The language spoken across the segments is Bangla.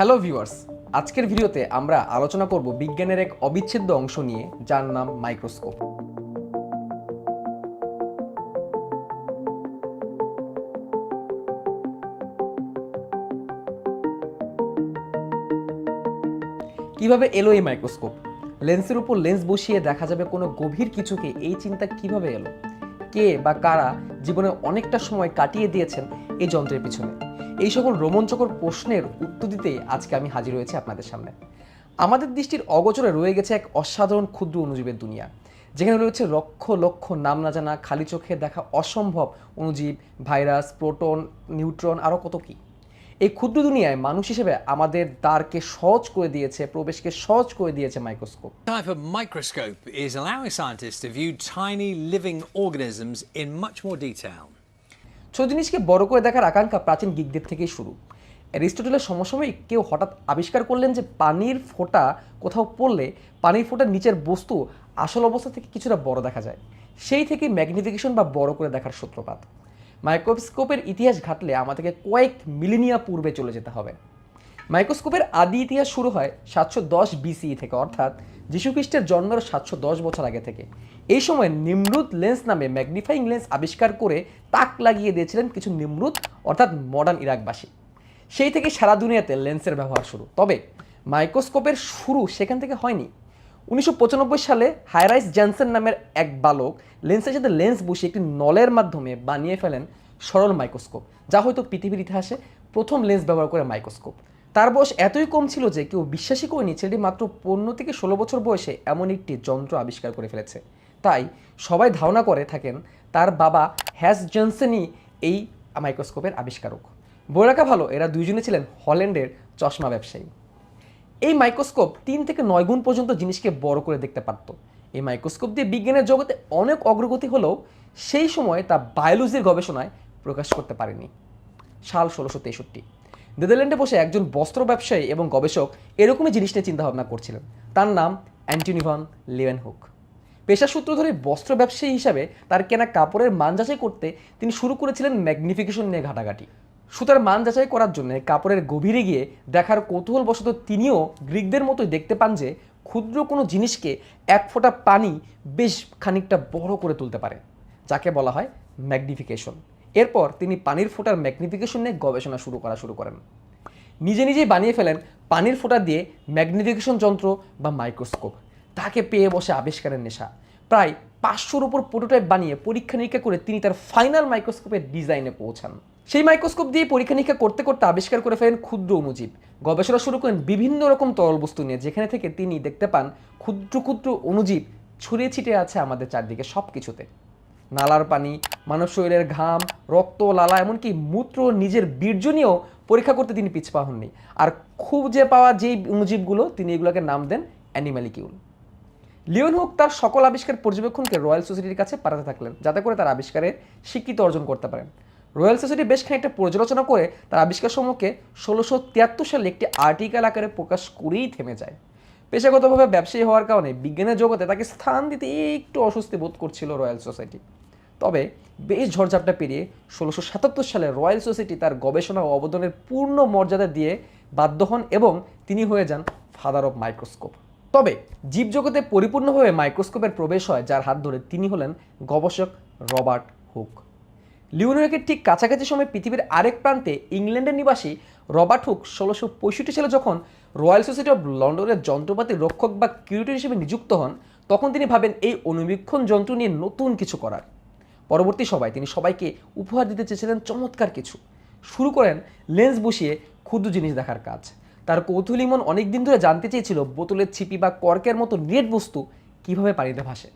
হ্যালো ভিউয়ার্স আজকের ভিডিওতে আমরা আলোচনা করব বিজ্ঞানের এক অবিচ্ছেদ্য অংশ নিয়ে, যার নাম মাইক্রোস্কোপ কীভাবে এলো এই মাইক্রোস্কোপ লেন্সের উপর লেন্স বসিয়ে দেখা যাবে কোনো গভীর কিছুকে এই চিন্তা কীভাবে এলো? কে বা কারা জীবনে অনেকটা সময় কাটিয়ে দিয়েছেন এই যন্ত্রের পিছনে? এই সকল রোমাঞ্চকর প্রশ্নের উত্তর দিতে আজকে আমি হাজির হয়েছি আপনাদের সামনে। আমাদের দৃষ্টির অগোচরে রয়ে গেছে এক অসাধারণ ক্ষুদ্র অনুজীবের দুনিয়া। যেখানে রয়েছে লক্ষ লক্ষ নাম না জানা, খালি চোখে দেখা অসম্ভব অনুজীব, ভাইরাস, প্রোটন, নিউট্রন আরও কত কী। এই ক্ষুদ্র দুনিয়ায় মানুষ হিসেবে আমাদের দ্বারকে সহজ করে দিয়েছে, প্রবেশকে সহজ করে দিয়েছে microscope type of microscope is allowing scientists to view tiny living organisms in. ছোট জিনিসকে বড় করে দেখার আকাঙ্ক্ষা প্রাচীন গিকদের থেকেই শুরু। অ্যারিস্টটলের সমসাময়িক কেউ হঠাৎ আবিষ্কার করলেন যে পানির ফোঁটা কোথাও পড়লে পানির ফোঁটার নিচের বস্তু আসল অবস্থা থেকে কিছুটা বড় দেখা যায়। সেই থেকে ম্যাগনিফিকেশন বা বড় করে দেখার সূত্রপাত। মাইক্রোস্কোপের ইতিহাস ঘাটলে আমাদেরকে কয়েক মিলিনিয়া পূর্বে চলে যেতে হবে। মাইক্রোস্কোপের আদি ইতিহাস শুরু হয় সাতশো দশ বিসি থেকে, অর্থাৎ যীশুখ্রিস্টের জন্মের সাতশো দশ বছর আগে থেকে। এই সময় নিমরুদ লেন্স নামে ম্যাগনিফাইং লেন্স আবিষ্কার করে তাক লাগিয়ে দিয়েছিলেন কিছু নিমরুদ, অর্থাৎ মডার্ন ইরাকবাসী। সেই থেকে সারা দুনিয়াতে লেন্সের ব্যবহার শুরু। তবে মাইক্রোস্কোপের শুরু সেখান থেকে হয়নি। উনিশশো পঁচানব্বই সালে হাইরাইস জ্যানসেন নামের এক বালক লেন্সের সাথে লেন্স বসিয়ে একটি নলের মাধ্যমে বানিয়ে ফেলেন সরল মাইক্রোস্কোপ, যা হয়তো পৃথিবীর ইতিহাসে প্রথম লেন্স ব্যবহার করে মাইক্রোস্কোপ। তার বয়স এতই কম ছিল যে কেউ বিশ্বাসই করেনি ছেলেটি মাত্র পনেরো থেকে ষোলো বছর বয়সে এমন একটি যন্ত্র আবিষ্কার করে ফেলেছে। তাই সবাই ধারণা করে থাকেন তার বাবা হ্যাস জনসেনই এই মাইক্রোস্কোপের আবিষ্কারক। বলে রাখা ভালো, এরা দুইজনে ছিলেন হল্যান্ডের চশমা ব্যবসায়ী। এই মাইক্রোস্কোপ তিন থেকে নয় গুণ পর্যন্ত জিনিসকে বড় করে দেখতে পারত। এই মাইক্রোস্কোপ দিয়ে বিজ্ঞানের জগতে অনেক অগ্রগতি হলেও সেই সময় তা বায়োলজির গবেষণায় প্রকাশ করতে পারেনি। সাল ষোলোশো তেষট্টি। নেদারল্যান্ডে বসে একজন বস্ত্র ব্যবসায়ী এবং গবেষক এরকমই জিনিস নিয়ে চিন্তাভাবনা করছিলেন। তার নাম অ্যান্টনিভান হুক পেশা সূত্র ধরে বস্ত্র ব্যবসায়ী হিসাবে তার কেনা কাপড়ের মান যাচাই করতে তিনি শুরু করেছিলেন ম্যাগনিফিকেশন নিয়ে ঘাটাঘাটি। সুতার মান যাচাই করার জন্য কাপড়ের গভীরে গিয়ে দেখার কৌতূহলবশত তিনিও গ্রিকদের মতোই দেখতে পান যে ক্ষুদ্র কোনো জিনিসকে এক ফোঁটা পানি বেশ খানিকটা বড় করে তুলতে পারে, যাকে বলা হয় ম্যাগনিফিকেশন। এরপর তিনি পানির ফোঁটার ম্যাগনিফিকেশন নিয়ে গবেষণা শুরু করা শুরু করেন। নিজে নিজেই বানিয়ে ফেলেন পানির ফোঁটা দিয়ে ম্যাগনিফিকেশন যন্ত্র বা মাইক্রোস্কোপ তাকে পেয়ে বসে আবিষ্কারের নেশা। প্রায় পাঁচশোর উপর প্রোটোটাইপ বানিয়ে পরীক্ষা নিরীক্ষা করে তিনি তার ফাইনাল মাইক্রোস্কোপের ডিজাইনে পৌঁছান। সেই মাইক্রোস্কোপ দিয়ে পরীক্ষা নিরীক্ষা করতে করতে আবিষ্কার করে ফেলেন ক্ষুদ্র অণুজীব গবেষণা শুরু করেন বিভিন্ন রকম তরল বস্তু নিয়ে, যেখানে থেকে তিনি দেখতে পান ক্ষুদ্র ক্ষুদ্র অণুজীব ছড়িয়ে ছিটে আছে আমাদের চারদিকে সব কিছুতে নালার পানি, মানব শরীরের ঘাম, রক্ত, লালা, এমনকি মূত্র, নিজের বীর্য নিয়েও পরীক্ষা করতে তিনি পিছপা হননি। আর খুঁজে পাওয়া যেই অণুজীবগুলো তিনি এগুলোকে নাম দেন অ্যানিম্যালিকিউল। লিওন হুক তার সকল আবিষ্কার পর্যবেক্ষণকে রয়্যাল সোসাইটির কাছে পাঠাতে থাকলেন, যাতে করে তার আবিষ্কারের স্বীকৃতি অর্জন করতে পারেন। রয়্যাল সোসাইটি বেশ খানিকটা পর্যালোচনা করে তার আবিষ্কার সমূহকে ষোলোশো তিয়াত্তর সালে একটি আর্টিকেল আকারে প্রকাশ করেই থেমে যায়। পেশাগতভাবে ব্যবসায়ী হওয়ার কারণে বিজ্ঞানের জগতে তাকে স্থান দিতে একটু অস্বস্তি বোধ করছিল রয়্যাল সোসাইটি। তবে বেশ ঝড়ঝাপটা পেরিয়ে ষোলোশো সাতাত্তর সালে রয়্যাল সোসাইটি তার গবেষণা ও অবদানের পূর্ণ মর্যাদা দিয়ে বাধ্য হন এবং তিনি হয়ে যান ফাদার অফ মাইক্রোস্কোপ তবে জীবজগতে পরিপূর্ণভাবে মাইক্রোস্কোপের প্রবেশ হয় যার হাত ধরে তিনি হলেন গবেষক রবার্ট হুক। লিওনেরকের ঠিক কাছাকাছি সময় পৃথিবীর আরেক প্রান্তে ইংল্যান্ডের নিবাসী রবার্ট হুক ষোলোশো পঁয়ষট্টি সালে যখন রয়্যাল সোসাইটি অফ লন্ডনের যন্ত্রপাতি রক্ষক বা কিউরেটর হিসেবে নিযুক্ত হন, তখন তিনি ভাবেন এই অনুবীক্ষণ যন্ত্র নিয়ে নতুন কিছু করার। পরবর্তী সবাই তিনি সবাইকে উপহার দিতে চেয়েছিলেন চমৎকার কিছু। শুরু করেন লেন্স বসিয়ে ক্ষুদ্র জিনিস দেখার কাজ। তার কৌতূহলী মন অনেক দিন ধরে জানতে চেয়েছিল বোতলের ছিপি বা কর্কের মতো নেট বস্তু কীভাবে পানিতে ভাসে।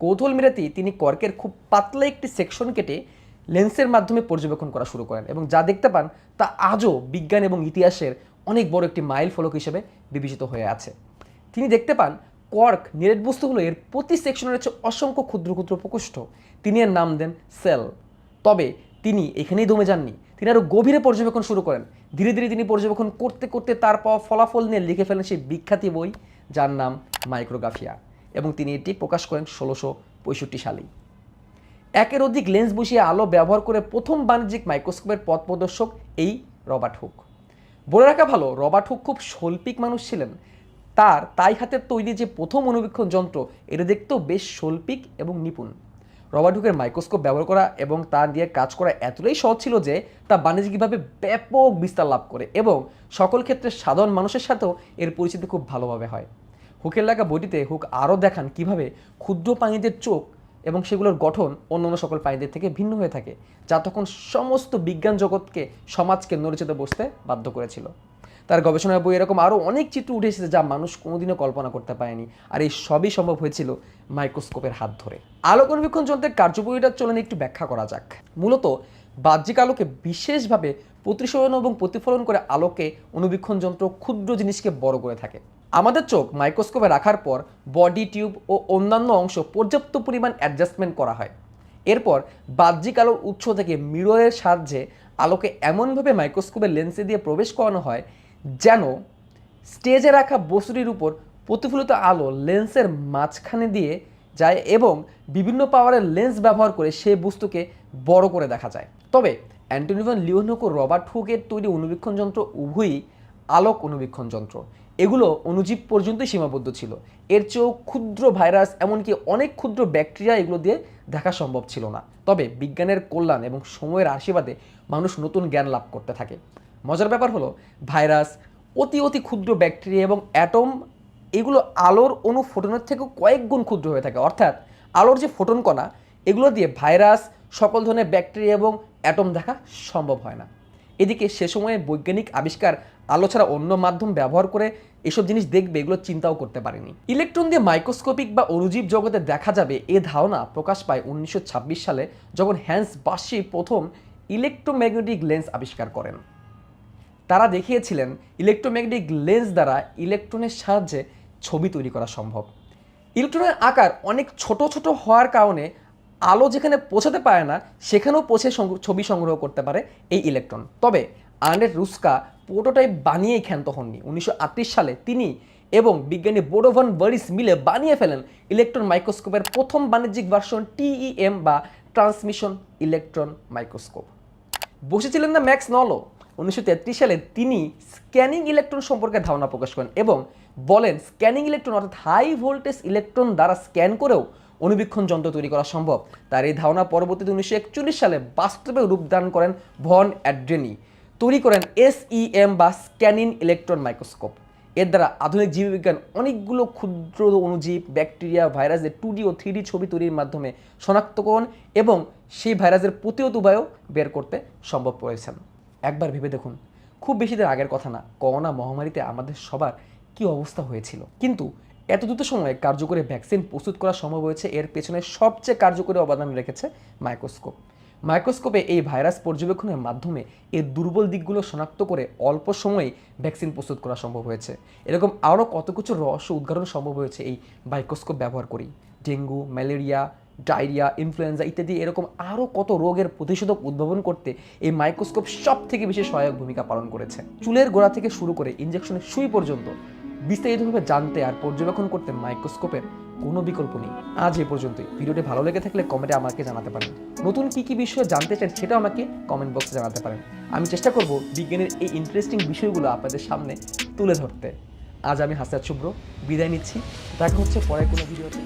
কৌতূহল মেটাতেই তিনি কর্কের খুব পাতলা একটি সেকশন কেটে লেন্সের মাধ্যমে পর্যবেক্ষণ করা শুরু করেন এবং যা দেখতে পান তা আজও বিজ্ঞান এবং ইতিহাসের অনেক বড় একটি মাইল ফলক হিসেবে বিবেচিত হয়ে আছে। তিনি দেখতে পান কর্ক নিরেট বস্তুগুলো এর প্রতি সেকশনের হচ্ছে অসংখ্য ক্ষুদ্র ক্ষুদ্র প্রকোষ্ঠ। তিনি এর নাম দেন সেল তবে তিনি এখানেই দমে যাননি। তিনি আরও গভীরে পর্যবেক্ষণ শুরু করেন। ধীরে ধীরে তিনি পর্যবেক্ষণ করতে করতে তার পাওয়া ফলাফল নিয়ে লিখে ফেলেন সেই বিখ্যাত বই, যার নাম মাইক্রোগ্রাফিয়া এবং তিনি এটি প্রকাশ করেন ষোলোশো পঁয়ষট্টি সালেই। একের অধিক লেন্স বসিয়ে আলো ব্যবহার করে প্রথম বাণিজ্যিক মাইক্রোস্কোপের পথ প্রদর্শক এই রবার্ট হুক। বলে রাখা ভালো, রবার্ট হুক খুব শৈল্পিক মানুষ ছিলেন। তার তাই হাতের তৈরি যে প্রথম অনুবীক্ষণ যন্ত্র, এটা দেখতেও বেশ শৈল্পিক এবং নিপুণ। রবার্ট হুকের মাইক্রোস্কোপ ব্যবহার করা এবং তা দিয়ে কাজ করা এতটাই সহজ ছিল যে, তা বাণিজ্যিকভাবে ব্যাপক বিস্তার লাভ করে এবং সকল ক্ষেত্রে সাধারণ মানুষের সাথেও এর পরিচিতি খুব ভালোভাবে হয়। হুকের লেখা বইটিতে হুক আরও দেখান কীভাবে ক্ষুদ্র প্রাণীদের চোখ এবং সেগুলোর গঠন অন্যান্য সকল প্রাণীদের থেকে ভিন্ন হয়ে থাকে, যা তখন সমস্ত বিজ্ঞান জগৎকে, সমাজকে নড়েচেতে বসতে বাধ্য করেছিল। তার গবেষণার বই এরকম আরও অনেক চিত্র উঠে এসেছে যা মানুষ কোনোদিনও কল্পনা করতে পারেনি, আর এই সবই সম্ভব হয়েছিল মাইক্রোস্কোপের হাত ধরে। আলোক অনুবীক্ষণ যন্ত্রের কার্যপরিটা চলন একটু ব্যাখ্যা করা যাক। মূলত, বাহ্যিক আলোকে বিশেষভাবে প্রতিসরণ এবং প্রতিফলন করে আলোকে অনুবীক্ষণ যন্ত্র ক্ষুদ্র জিনিসকে বড় করে থাকে। আমাদের চোখ মাইক্রোস্কোপে রাখার পর বডি টিউব ও অন্যান্য অংশ পর্যাপ্ত পরিমাণ অ্যাডজাস্টমেন্ট করা হয়। এরপর বাহ্যিক আলোর উৎস থেকে মিররের সাহায্যে আলোকে এমনভাবে মাইক্রোস্কোপের লেন্সে দিয়ে প্রবেশ করানো হয় যেন স্টেজে রাখা বস্তুটির উপর প্রতিফলিত আলো লেন্সের মাঝখানে দিয়ে যায় এবং বিভিন্ন পাওয়ারের লেন্স ব্যবহার করে সেই বস্তুকে বড় করে দেখা যায়। তবে অ্যান্টনিভন লিওনোক ও রবার্ট হুকের তৈরি অনুবীক্ষণ যন্ত্র উভয়ই আলোক অনুবীক্ষণ যন্ত্র। এগুলো অণুজীব পর্যন্তই সীমাবদ্ধ ছিল। এর চেয়েও ক্ষুদ্র ভাইরাস, এমনকি অনেক ক্ষুদ্র ব্যাকটেরিয়া এগুলো দিয়ে দেখা সম্ভব ছিল না। তবে বিজ্ঞানের কল্যাণ এবং সময়ের আশীর্বাদে মানুষ নতুন জ্ঞান লাভ করতে থাকে। মজার ব্যাপার হলো, ভাইরাস, অতি অতি ক্ষুদ্র ব্যাকটেরিয়া এবং অ্যাটম, এগুলো আলোর অণু ফোটনের থেকেও কয়েক গুণ ক্ষুদ্র হয়ে থাকে। অর্থাৎ আলোর যে ফোটন কণা, এগুলো দিয়ে ভাইরাস, সকল ধরনের ব্যাকটেরিয়া এবং অ্যাটম দেখা সম্ভব হয় না। এদিকে সে সময়ে বৈজ্ঞানিক আবিষ্কার আলো ছাড়া অন্য মাধ্যম ব্যবহার করে এসব জিনিস দেখবে এগুলো চিন্তাও করতে পারেনি। ইলেকট্রন দিয়ে মাইক্রোস্কোপিক বা অণুজীব জগতে দেখা যাবে এ ধারণা প্রকাশ পায় উনিশশো ছাব্বিশ সালে যখন হ্যান্স বাসি প্রথম ইলেকট্রোম্যাগনেটিক লেন্স আবিষ্কার করেন। তারা দেখিয়েছিলেন ইলেকট্রোম্যাগনেটিক লেন্স দ্বারা ইলেকট্রনের সাহায্যে ছবি তৈরি করা সম্ভব। ইলেকট্রনের আকার অনেক ছোট ছোট হওয়ার কারণে আলো যেখানে পৌঁছাতে পারে না, সেখানেও পৌঁছে ছবি সংগ্রহ করতে পারে এই ইলেকট্রন তবে আন্ড্রেড রুস্কা প্রোটোটাইপ বানিয়েই ক্ষান্ত হননি। উনিশশো আটত্রিশ সালে তিনি এবং বিজ্ঞানী বোডোভান বারিস মিলে বানিয়ে ফেলেন ইলেকট্রন মাইক্রোস্কোপের প্রথম বাণিজ্যিক ভার্সন টিইএম বা ট্রান্সমিশন ইলেকট্রন মাইক্রোস্কোপ বসেছিলেন না ম্যাক্স নলো উনিশশো তেত্রিশ সালে তিনি স্ক্যানিং ইলেকট্রন সম্পর্কে ধারণা প্রকাশ করেন এবং বলেন স্ক্যানিং ইলেকট্রন অর্থাৎ হাই ভোল্টেজ ইলেকট্রন দ্বারা স্ক্যান করেও অনুবীক্ষণ যন্ত্র তৈরি করা সম্ভব। তার এই ধারণা পরবর্তীতে উনিশশো একচল্লিশ সালে বাস্তবে রূপদান করেন ভন অ্যাড্রেনি। তৈরি করেন এসইএম বা স্ক্যানিন ইলেকট্রন মাইক্রোস্কোপ। এর দ্বারা আধুনিক জীববিজ্ঞান অনেকগুলো ক্ষুদ্র অণুজীব, ব্যাকটেরিয়া, ভাইরাসের টু ও থ্রি ছবি তৈরির মাধ্যমে শনাক্তকরণ এবং সেই ভাইরাসের প্রতিরোধ উপায়ও বের করতে সম্ভব করেছেন একবার ভেবে দেখুন, খুব বেশি দিন আগের কথা না, করোনা মহামারীতে আমাদের সবার কি অবস্থা হয়েছিল। কিন্তু এত দ্রুত সময়ে কার্যকরী ভ্যাকসিন প্রস্তুত করা সম্ভব হয়েছে এর পেছনে সবচেয়ে কার্যকরী অবদান রেখেছে মাইক্রোস্কোপ। মাইক্রোস্কোপে এই ভাইরাস পর্যবেক্ষণের মাধ্যমে এর দুর্বল দিকগুলো শনাক্ত করে অল্প সময়েই ভ্যাকসিন প্রস্তুত করা সম্ভব হয়েছে। এরকম আরও কত কিছু রহস্য উদ্ঘাটন সম্ভব হয়েছে এই মাইক্রোস্কোপ ব্যবহার করেই। ডেঙ্গু, ম্যালেরিয়া, ডায়রিয়া, ইনফ্লুয়েঞ্জা ইত্যাদি এরকম আরও কত রোগের প্রতিষেধক উদ্ভাবন করতে এই মাইক্রোস্কোপ সব থেকে বেশি সহায়ক ভূমিকা পালন করেছে। চুলের গোড়া থেকে শুরু করে ইঞ্জেকশনের সুই পর্যন্ত বিস্তারিতভাবে জানতে আর পর্যবেক্ষণ করতে মাইক্রোস্কোপের কোনো বিকল্প নেই। আজ এ পর্যন্তই। ভিডিওটি ভালো লেগে থাকলে কমেন্টে আমাকে জানাতে পারেন। নতুন কী কী বিষয় জানতে চান সেটাও আমাকে কমেন্ট বক্সে জানাতে পারেন। আমি চেষ্টা করব বিজ্ঞানের এই ইন্টারেস্টিং বিষয়গুলো আপনাদের সামনে তুলে ধরতে। আজ আমি হাসাত শুভ্র। বিদায় নিচ্ছি। দেখা হচ্ছে পরে কোনো ভিডিওতে।